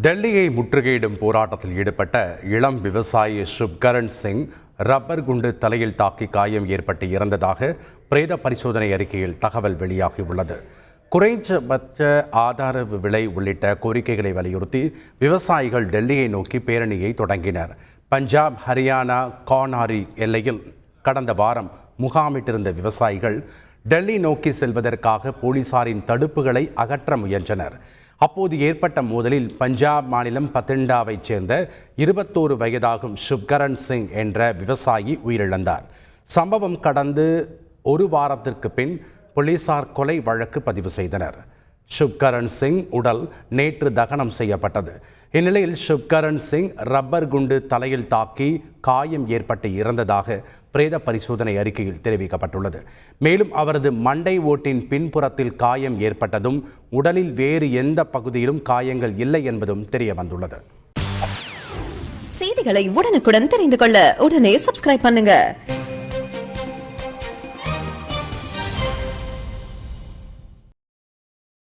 டெல்லியை முற்றுகையிடும் போராட்டத்தில் ஈடுபட்ட இளம் விவசாயி சுப்கரண் சிங் ரப்பர் குண்டு தலையில் தாக்கி காயம் ஏற்பட்டு இறந்ததாக பிரேத பரிசோதனை அறிக்கையில் தகவல் வெளியாகியுள்ளது. குறைந்தபட்ச ஆதரவு விலை உள்ளிட்ட கோரிக்கைகளை வலியுறுத்தி விவசாயிகள் டெல்லியை நோக்கி பேரணியை தொடங்கினர். பஞ்சாப் ஹரியானா கானாரி எல்லையில் கடந்த வாரம் முகாமிட்டிருந்த விவசாயிகள் டெல்லி நோக்கி செல்வதற்காக போலீசாரின் தடுப்புகளை அகற்ற முயன்றனர். அப்போது ஏற்பட்ட மோதலில் பஞ்சாப் மாநிலம் பத்திண்டாவைச் சேர்ந்த இருபத்தோரு வயதாகும் சுப்கரண் சிங் என்ற விவசாயி உயிரிழந்தார். சம்பவம் கடந்து ஒரு வாரத்திற்கு பின் போலீசார் கொலை வழக்கு பதிவு செய்தனர். சுப்கரண் சிங் உடல் நேற்று தகனம் செய்யப்பட்டது. இந்நிலையில் சுப்கரண் சிங் ரப்பர் குண்டு தலையில் தாக்கி காயம் ஏற்பட்டு இறந்ததாக பிரேத பரிசோதனை அறிக்கையில் தெரிவிக்கப்பட்டுள்ளது. மேலும் அவரது மண்டை ஓட்டின் பின்புறத்தில் காயம் ஏற்பட்டதும் உடலில் வேறு எந்த பகுதியிலும் காயங்கள் இல்லை என்பதும் தெரிய வந்துள்ளது செய்திகளை உடனுக்குடன் தெரிந்து கொள்ள உடனே சப்ஸ்கிரைப் பண்ணுங்க.